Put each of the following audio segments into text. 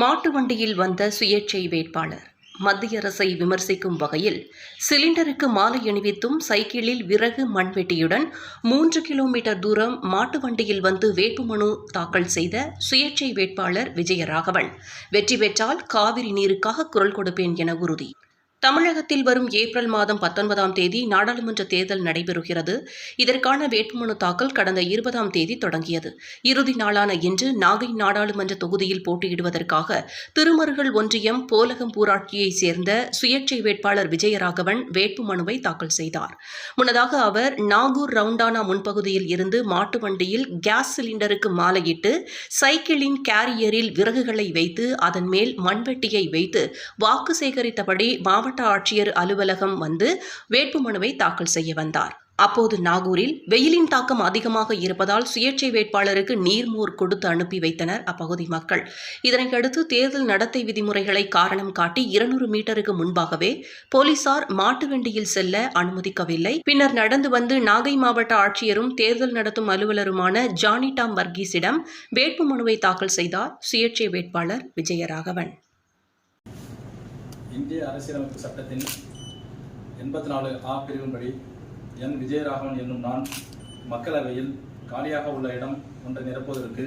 மாட்டு வண்டியில் வந்த சுயேட்சை வேட்பாளர். மத்திய அரசை விமர்சிக்கும் வகையில் சிலிண்டருக்கு மாலை அணிவித்தும் சைக்கிளில் விறகு மண்வெட்டியுடன் மூன்று கிலோமீட்டர் தூரம் மாட்டு வண்டியில் வந்து வேட்புமனு தாக்கல் செய்த சுயேட்சை வேட்பாளர் விஜயராகவன். வெற்றி பெற்றால் காவிரி நீருக்காக குரல் கொடுப்பேன் என உறுதி. தமிழகத்தில் வரும் ஏப்ரல் மாதம் பத்தொன்பதாம் தேதி நாடாளுமன்ற தேர்தல் நடைபெறுகிறது. இதற்கான வேட்புமனு தாக்கல் கடந்த இருபதாம் தேதி தொடங்கியது. இறுதி நாளான இன்று நாகை நாடாளுமன்ற தொகுதியில் போட்டியிடுவதற்காக திருமருகல் ஒன்றியம் போலகம் பூராட்சியைச் சேர்ந்த சுயேட்சை வேட்பாளர் விஜயராகவன் வேட்புமனுவை தாக்கல் செய்தார். முன்னதாக அவர் நாகூர் ரவுண்டானா முன்பகுதியில் இருந்து மாட்டு வண்டியில் கேஸ் சிலிண்டருக்கு மாலையிட்டு சைக்கிளின் கேரியரில் விறகுகளை வைத்து அதன் மேல் மண்வெட்டியை வைத்து வாக்கு சேகரித்தபடி மாவட்ட ஆட்சியர் அலுவலகம் வந்து வேட்புமனுவை தாக்கல் செய்ய வந்தார். அப்போது நாகூரில் வெயிலின் தாக்கம் அதிகமாக இருப்பதால் சுயேட்சை வேட்பாளருக்கு நீர்மோர் கொடுத்து அனுப்பி வைத்தனர் அப்பகுதி மக்கள். இதனையடுத்து தேர்தல் நடத்தை விதிமுறைகளை காரணம் காட்டி இருநூறு மீட்டருக்கு முன்பாகவே போலீசார் மாட்டு வண்டியில் செல்ல அனுமதிக்கவில்லை. பின்னர் நடந்து வந்து நாகை மாவட்ட ஆட்சியரும் தேர்தல் நடத்தும் அலுவலருமான ஜானி டாம் வர்கீஸிடம் வேட்புமனுவை தாக்கல் செய்தார். சுயேட்சை வேட்பாளர் விஜயராகவன். இந்திய அரசியலமைப்பு சட்டத்தின் எண்பத்தி நாலு ஆ பிரிவின்படி என். விஜயராகவன் என்னும் நான் மக்களவையில் காலியாக உள்ள இடம் ஒன்றை நிரப்புவதற்கு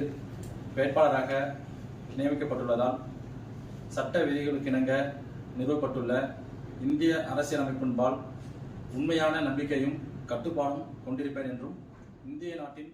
வேட்பாளராக நியமிக்கப்பட்டுள்ளதால் சட்ட விதிகளுக்கிணங்க நிறுவப்பட்டுள்ள இந்திய அரசியலமைப்பின்பால் உண்மையான நம்பிக்கையும் கட்டுப்பாடும் கொண்டிருப்பேன் என்றும் இந்திய நாட்டின்